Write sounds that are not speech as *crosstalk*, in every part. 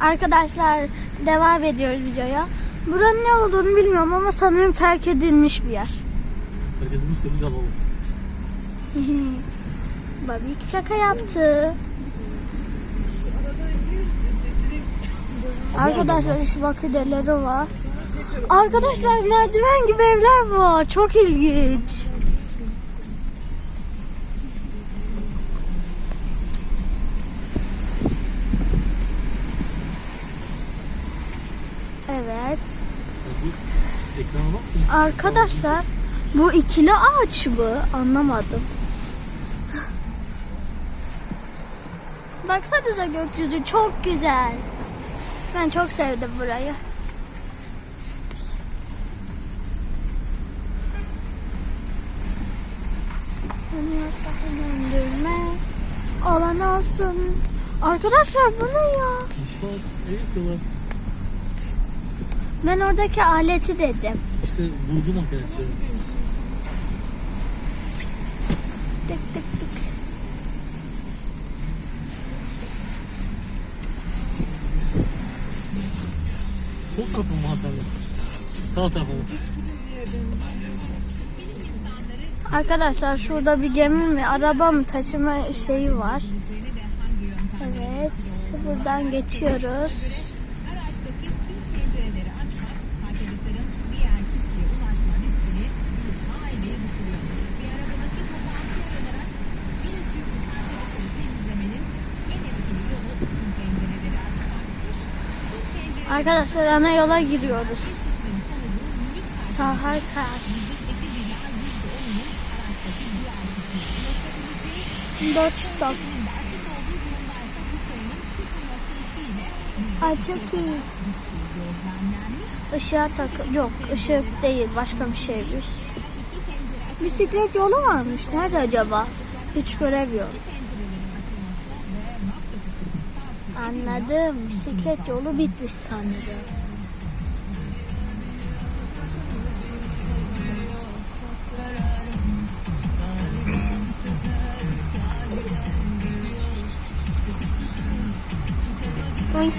Arkadaşlar devam ediyoruz videoya. Buranın ne olduğunu bilmiyorum ama sanırım terk edilmiş bir yer. Fark edilmişse biz alalım. *laughs* Babik şaka yaptı. Arkadaşlar şu makineleri var. Arkadaşlar merdiven gibi evler var. Çok ilginç. Evet. Arkadaşlar bu ikili ağaç mı? Anlamadım. *laughs* Baksanıza gökyüzü çok güzel. Ben çok sevdim burayı. Döndürme alan olsun. Arkadaşlar bu ne ya? İnşaat ev yapıyorlar. Ben oradaki aleti dedim. İşte bulgu makinesi. Tık tık tık. Sol tarafı mı hanımefendi? Sağ tarafı mı? Arkadaşlar şurada bir gemi mi araba mı taşıma şeyi var. Evet buradan geçiyoruz. Arkadaşlar ana yola giriyoruz. Sahar kar. parçacıktaki ila yüzde onunun araçtaki diğer kişiye ulaşabileceği Dodge stop. Şimdi açık olduğu durumdaysa bu sayının 0.2 ile Ay çok iyi. Işığa takı yok ışık değil başka bir şeymiş. Bisiklet yolu varmış. Nerede acaba? Hiç göremiyorum. Anladım. Bisiklet yolu bitmiş sanırım. Oy.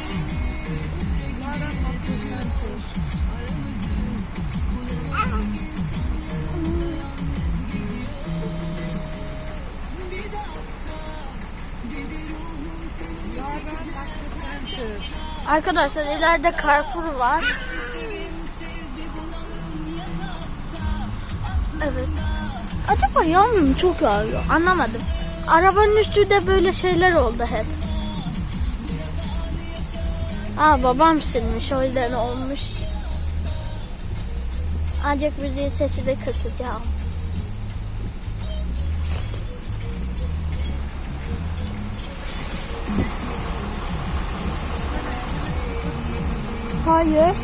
Arkadaşlar ileride Carrefour var. Evet. Acaba yağmur mu çok yağıyor? Anlamadım. Arabanın üstünde böyle şeyler oldu hep. Aa babam silmiş o yüzden olmuş. Ancak müziğin sesi de kısacağım. Hayır.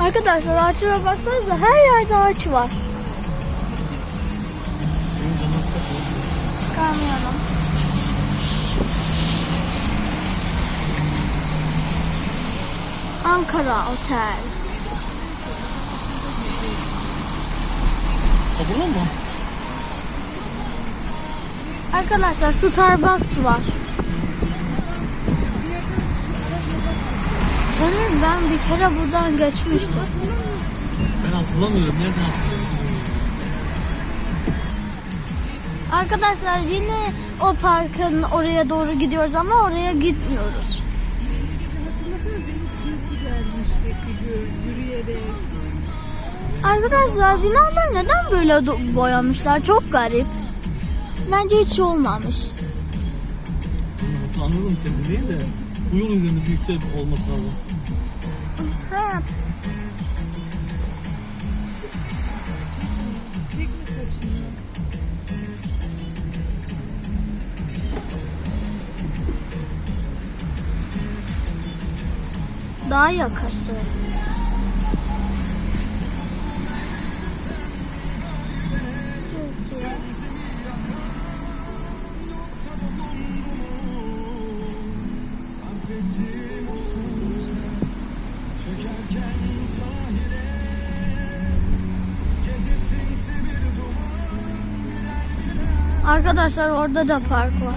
Arkadaşlar ağaçlara baksanıza her yerde ağaç var. Kamyonum. Ankara Otel. Burada mı? Arkadaşlar Starbucks var. Sanırım ben bir kere buradan geçmiştim. Ben hatırlamıyorum. Nereden hatırlıyorum? Arkadaşlar yine o parkın oraya doğru gidiyoruz ama oraya gitmiyoruz. Arkadaşlar binalar neden böyle boyamışlar? Çok garip. Bence hiç olmamış. Anladım seni değil de bu yol üzerinde bir yüksek olması lazım. Ha. Dağ yakası. Türkiye. Arkadaşlar orada da park var.